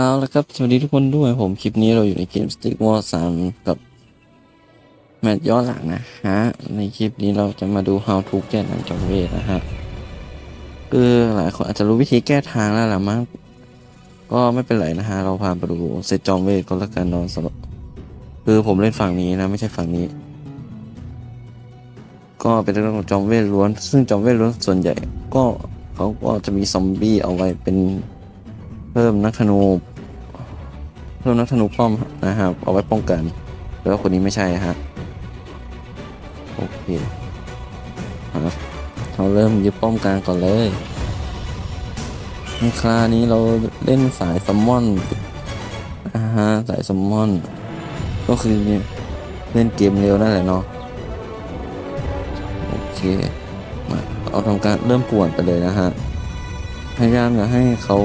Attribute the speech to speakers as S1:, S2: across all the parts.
S1: เอาละครับ สวัสดีทุกคนด้วยผมคลิปนี้เราอยู่ในเกม Stick War 3 กับ แมตช์ย้อนหลังนะฮะ ในคลิปนี้เราจะมาดู how to แก้หนังจอมเวทนะฮะ คือหลายคนอาจจะรู้วิธีแก้ทางแล้วล่ะมั้งก็ไม่เป็นไรนะฮะ เราพาไปดูเซตจอมเวทก็แล้วกันนอนสำหรับคือผมเล่นฝั่งนี้นะ ไม่ใช่ฝั่งนี้ ก็เป็นเรื่องของจอมเวทล้วน ซึ่งจอมเวทล้วนส่วนใหญ่ ก็เขาก็จะมีซอมบี้เอาไว้เป็นเพิ่มนักธนู พิ่มนักธนูป้อมนะครับ เอาไว้ป้องกันแต่ว่าคนนี้ไม่ใช่ฮะโอเคครับเราเริ่มยึดป้อมกลางก่อนเลยคราวนี้เราเล่นสายซัมมอนอ่าฮะสายซัมมอน ก็คือเล่นเกมเร็วนั่นแหละเนาะโอเคมาเอาทำการเริ่มป่วนไปเลยนะฮะพยายามอย่าให้เขา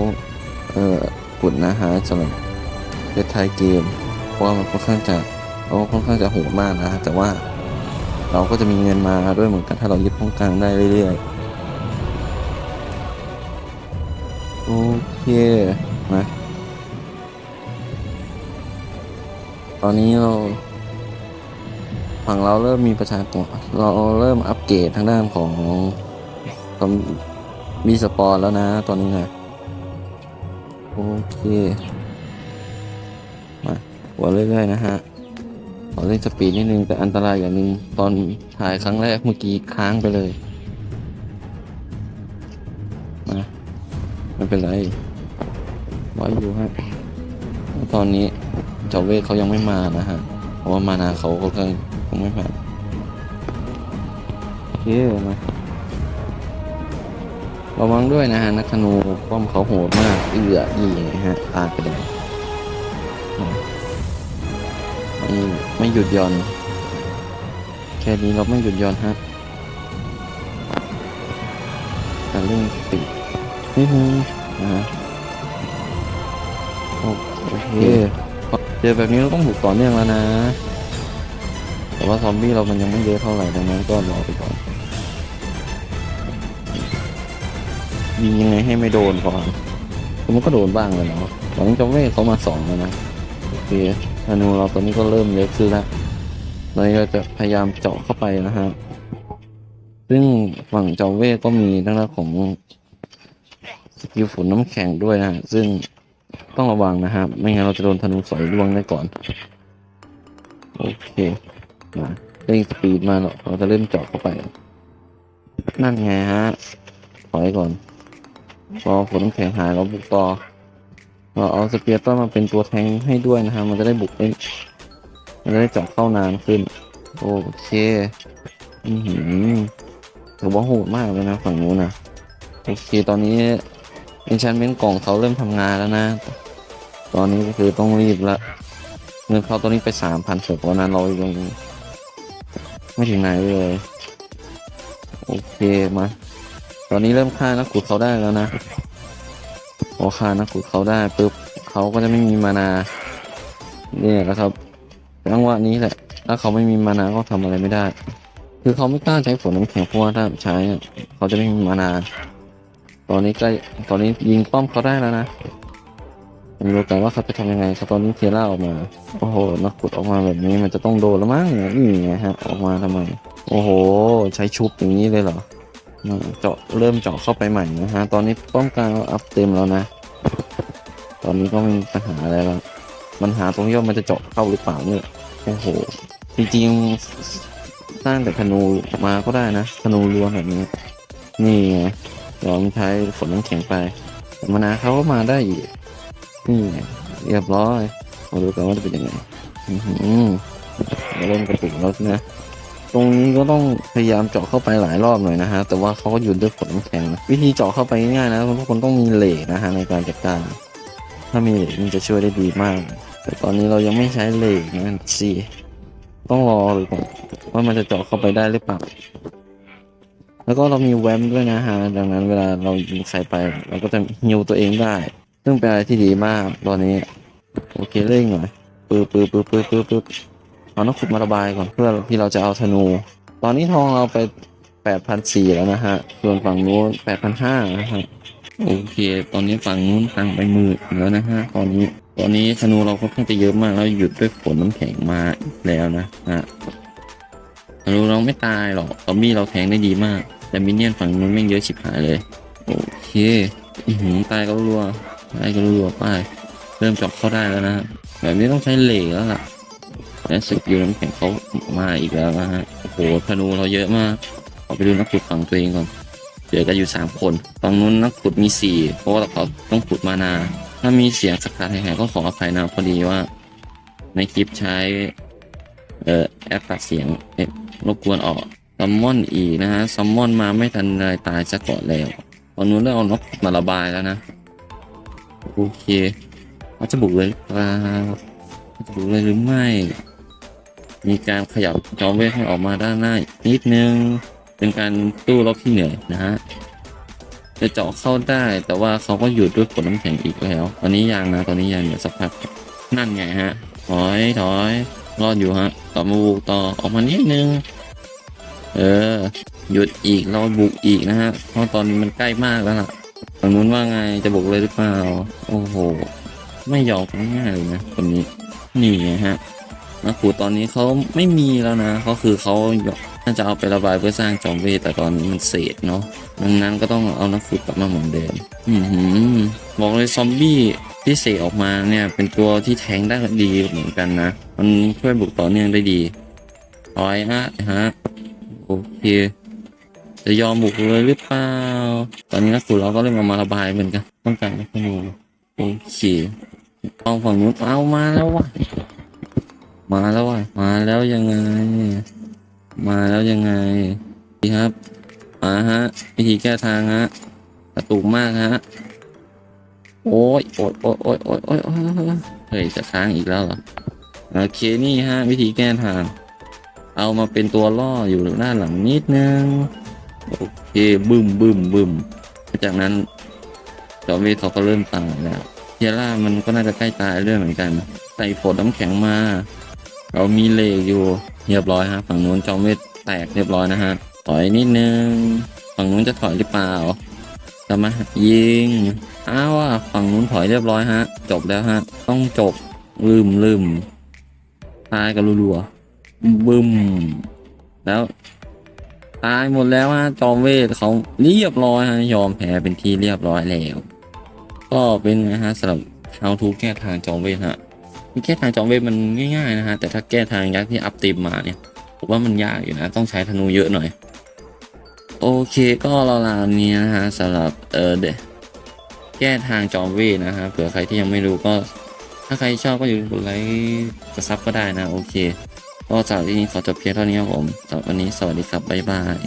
S1: เอ่อกุดนะฮะสำหรับ เดทไทยเกม เพราะว่ามันค่อนข้างจะเขาค่อนข้างจะโหดมากนะ แต่ว่าเราก็จะมีเงินมาด้วยเหมือนกันถ้าเรายึดป้องกลางได้เรื่อยๆ โอเคมาตอนนี้เราฝั่งเราเริ่มมีประชากรเราเริ่มอัปเกรดทางด้านของมีสปอร์แล้วนะ ตอนนี้นะ โอเค หัวเรื่อยๆนะฮะขอเล่นสปีดนิดนึงแต่อันตรายอย่างหนึ่งตอนถ่ายครั้งแรกเมื่อกี้ค้างไปเลยมาไม่เป็นไรไว้อยู่ฮะตอนนี้เจ้าเวทเขายังไม่มานะฮะเพราะว่ามานาเขาก็ยังไม่มาโอเคมาระวังด้วยนะฮะ นักธนูป้อมเขาโหดมากเอืออีฮะตายไปเลย ไม่ไม่หยุดย่อน แค่นี้เราไม่หยุดย่อนฮะการเล่นปิดนิดนึงนะฮะโอเคเจอแบบนี้เราต้องบุกต่อเนื่องแล้วนะ แต่ว่าซอมบี้เรามันยังไม่เยอะเท่าไหร่ดังนั้นก็รอไปก่อนยิงยังไงให้ไม่โดนก่อนคือมันก็โดนบ้างเลยเนาะตอนนี้จอมเวทเขามาสองแล้วนะโอเค ธนูเราตอนนี้ก็เริ่มเล็กขึ้นแล้วเราก็จะพยายามเจาะเข้าไปนะฮะ ซึ่งฝั่งจอเวก็มีทางด้านของสกิลฝนน้ำแข็งด้วยนะฮะ ซึ่งต้องระวังนะครับ ไม่งั้นเราจะโดนธนูสอยล่วงได้ก่อน โอเค มาเร่งสปีดมาเนาะเราจะเริ่มเจาะเข้าไป นั่นไงฮะถอยก่อนพอฝนน้ำแข็งหายเราบุกต่อ เราเอาสเปียร์ต้อนมาเป็นตัวแทงให้ด้วยนะฮะมันจะได้บุกได้มันจะได้เจาะเข้านานขึ้น โอเค อือหือถือว่าโหดมากเลยนะฝั่งนู้นนะโอเคตอนนี้ enchantment กล่องเขาเริ่มทำงานแล้วนะ ตอนนี้ก็คือต้องรีบละเงินเขาตอนนี้ไปสามพันเศษเพราะนั้นเรายังไม่ถึงไหนเลยโอเคมา ตอนนี้เริ่มฆ่านักขุดเขาได้แล้วนะ อฆ่านักขุดเขาได้ปุ๊บเขาก็จะไม่มีมานาเนี่ยแหละครับจังหวะนี้แหละ ถ้าเขาไม่มีมานาก็ทำอะไรไม่ได้ คือเขาไม่กล้าใช้ฝนน้ำแข็งเพราะว่าถ้าใช้เขาจะไม่มีมานา ตอนนี้ใกล้ตอนนี้ยิงป้อมเขาได้แล้วนะไม่รู้แต่ว่าเขาจะทำยังไงครับตอนนี้เทล่าออกมา โอ้โห นักขุดออกมาแบบนี้มันจะต้องโดนแล้วมั้งเนี่ยนี่ไงฮะ ออกมาทำไม โอ้โห ใช้ชุบอย่างนี้เลยเหรอ เจาะเริ่มเจาะเข้าไปใหม่นะฮะ ตอนนี้ป้อมกลางเราอัพเต็มแล้วนะ ตอนนี้ก็ไม่มีปัญหาอะไรแล้วปัญหาตรงที่ว่ามันจะเจาะเข้าหรือเปล่าเนี่ยโอ้โหจริงๆสร้างแต่ธนูมาก็ได้นะธนูล้วนแบบนี้ นี่ไงลองใช้ฝนน้ำแข็งไปแต่มานาเขาก็มาได้อีกนี่ไงเรียบร้อยมาดูกันว่าจะเป็นยังไงอือหือเริ่มกระตุกแล้วนะ ตรงนี้ก็ต้องพยายามเจาะเข้าไปหลายรอบหน่อยนะฮะ แต่ว่าเขาก็หยุดด้วยฝนน้ำแข็งนะวิธีเจาะเข้าไปง่ายๆนะทุกคนต้องมีเหล็กนะฮะในการจัดการ ถ้ามีเหล็กมันจะช่วยได้ดีมาก แต่ตอนนี้เรายังไม่ใช้เหล็กนะสิต้องรอเลยก่อว่ามันจะเจาะเข้าไปได้หรือเปล่าแล้วก็เรามีแวมด้วยนะฮะ ดังนั้นเวลาเรายิงใครไป เราก็จะฮิวตัวเองได้ ซึ่งเป็นอะไรที่ดีมากตอนนี้ โอเคเร่งหน่อยปื๊บปื๊บปื๊บปื๊บปื๊บปื๊บ เอาน้ำขุดมาระบายก่อนเพื่อที่เราจะเอาธนู ตอนนี้ทองเราไปแปดพันสี่แล้วนะฮะ ส่วนฝั่งนู้นแปดพันห้านะฮะโอเค ตอนนี้ฝั่งนู้นตังไปหมือแล้วนะฮะ ตอนนี้ ตอนนี้ธนูเราค่อนข้างจะเยอะมากแล้วหยุดด้วยฝนน้ำแข็งมาแล้วนะฮะธนูเราไม่ตายหรอกซอมบี้เราแทงได้ดีมาก แต่มินเนี่ยนฝั่งนู้นแม่เยอะชิบหายเลย โอเคอือหือตายก็รัวตายก็รัวไป เริ่มจับเข้าได้แล้วนะฮะแบบนี้ต้องใช้เหล็กแล้วล่ะ และสกอยู่น้ำแข็งเขามาอีกแล้วนะฮะโอ้โหธนูเราเยอะมากขอไปดูนักขุดฝั่งตัวเองก่อนเหลือกันอยู่สามคนฝั่งนู้นนักขุดมีสี่เพราะว่าเขาต้องขุดมานา ถ้ามีเสียงสักการหายๆก็ขออภัยนะพอดีว่า ในคลิปใช้เอ่อแอปตัดเสียงเอรบกวนออกซัมมอนอีกนะฮะซัมมอนมาไม่ทันไรตายซะก่อนแล้วตอนนู้นเริ่มเอานกมาระบายแล้วนะโอเคเขาจะบุกเลยหรือเปล่าเขาจะบุกเลยหรือไม่ มีการขยับจอมเวทให้ออกมาด้านหน้าอีกนิดนึง เป็นการตู้รบที่เหนื่อยนะฮะ จะเจาะเข้าได้ แต่ว่าเขาก็หยุดด้วยผลน้ำแข็งอีกแล้ว ตอนนี้ยังนะ ตอนนี้ยังเดี๋ยวสักพัก นั่นไงฮะ ถอยถอยรอดอยู่ฮะ ต่อมาบุกต่อออกมานิดนึง เออ หยุดอีกเราบุกอีกนะฮะ เพราะตอนนี้มันใกล้มากแล้วล่ะฝั่งนู้นว่าไง จะบุกเลยหรือเปล่า โอ้โห ไม่ยอมง่ายเลยนะคนนี้ นี่ฮะ นักขูดตอนนี้เขาไม่มีแล้วนะเขาคือเขาน่าจะเอาไประบายเพื่อสร้างจอมเวทแต่ตอนนี้มันเศษเนาะดังนั้นก็ต้องเอานักขูดกลับมาเหมือนเดิมอือหือบอกเลยซอมบี้ที่เสกออกมาเนี่ยเป็นตัวที่แทงได้ดีเหมือนกันนะ มันช่วยบุกต่อเนื่องได้ดีถอยฮะฮะโอเคจะยอมบุกเลยหรือเปล่า ตอนนี้นักขูดเราก็เริ่มเอามาระบายเหมือนกัน ต้องการนักขูดโอเคเอาฝั่งนู้นเอามาแล้ววะ มาแล้วอะ มาแล้วยังไง มาแล้วยังไงดีครับ มาฮะ วิธีแก้ทางฮะกระตุกมากฮะ โอ้ยโอ้ยโอ้ยโอ้ยโอ้ยโอ้ยเฮ้ยจะค้างอีกแล้วเหรอโอเคนี่ฮะ วิธีแก้ทาง เอามาเป็นตัวล่ออยู่หน้าหลังนิดนึง โอเคบึ้มบึ้มบึ้มจากนั้นจอมเวทเขาก็เริ่มตายแล้วเยล่ามันก็น่าจะใกล้ตายเรื่องเหมือนกัน ใส่ฝนน้ำแข็งมา เรามีเหล็กอยู่เรียบร้อยฮะฝั่งนู้นจอมเวทแตกเรียบร้อยนะฮะถอยนิดนึงฝั่งนู้นจะถอยหรือเปล่าจะมายิงอ้าวฝั่งนู้นถอยเรียบร้อยฮะ จบแล้วฮะ ต้องจบลืมลืมตายกันรัวๆบึ้มแล้ว ตายหมดแล้วฮะจอมเวทเขาเรียบร้อยฮะยอมแพ้เป็นที่เรียบร้อยแล้ว ก็เป็นไงฮะสำหรับ how to แก้ทางจอมเวทฮะ แก้ทางจอมเวทมันง่ายๆนะฮะแต่ถ้าแก้ทางยักษ์ที่อัพติมมาเนี่ยผมว่ามันยากอยู่นะ ต้องใช้ธนูเยอะหน่อย โอเคก็ราวๆนี้นะฮะสำหรับเออเดแก้ทางจอมเวทนะฮะเผื่อใครที่ยังไม่รู้ก็ ถ้าใครชอบก็อยู่กดไลค์กดซับก็ได้นะ โอเค ก็สำหรับที่นี้ขอจบเพียงเท่านี้ครับผมสำหรับวันนี้สวัสดีครับบ๊ายบาย